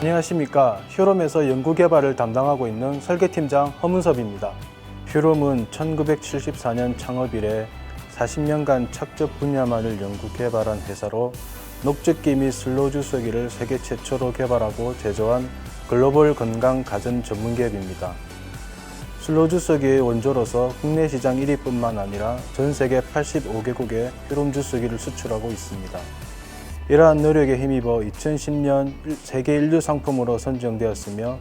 안녕하십니까. 휴롬에서 연구개발을 담당하고 있는 설계팀장 허문섭입니다. 휴롬은 1974년 창업 이래 40년간 착즙 분야만을 연구개발한 회사로 녹즙기 및 슬로우 주석기를 세계 최초로 개발하고 제조한 글로벌 건강 가전 전문 기업입니다. 슬로우 주석기의 원조로서 국내 시장 1위뿐만 아니라 전 세계 85개국에 휴롬 주석기를 수출하고 있습니다. 이러한 노력에 힘입어 2010년 세계 인류 상품으로 선정되었으며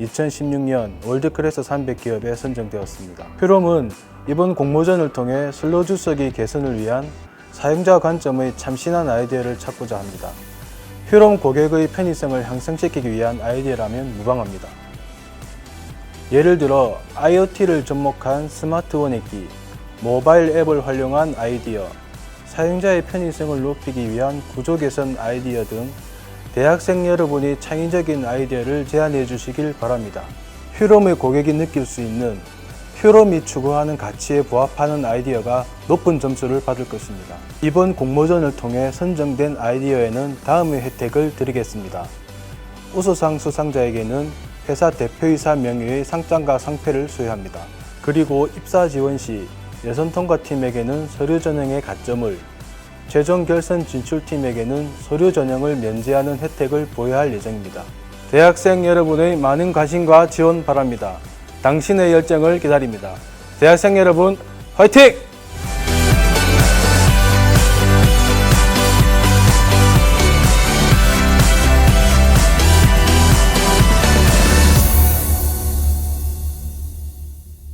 2016년 월드클래스 300기업에 선정되었습니다. 휴롬은 이번 공모전을 통해 슬로우 주석기 개선을 위한 사용자 관점의 참신한 아이디어를 찾고자 합니다. 휴롬 고객의 편의성을 향상시키기 위한 아이디어라면 무방합니다. 예를 들어 IoT를 접목한 스마트 원액기, 모바일 앱을 활용한 아이디어, 사용자의 편의성을 높이기 위한 구조 개선 아이디어 등 대학생 여러분이 창의적인 아이디어를 제안해 주시길 바랍니다. 휴롬의 고객이 느낄 수 있는 휴롬이 추구하는 가치에 부합하는 아이디어가 높은 점수를 받을 것입니다. 이번 공모전을 통해 선정된 아이디어에는 다음의 혜택을 드리겠습니다. 우수상 수상자에게는 회사 대표이사 명의의 상장과 상패를 수여합니다. 그리고 입사 지원 시 예선 통과팀에게는 서류 전형의 가점을, 최종 결선 진출팀에게는 서류 전형을 면제하는 혜택을 부여할 예정입니다. 대학생 여러분의 많은 관심과 지원 바랍니다. 당신의 열정을 기다립니다. 대학생 여러분, 화이팅!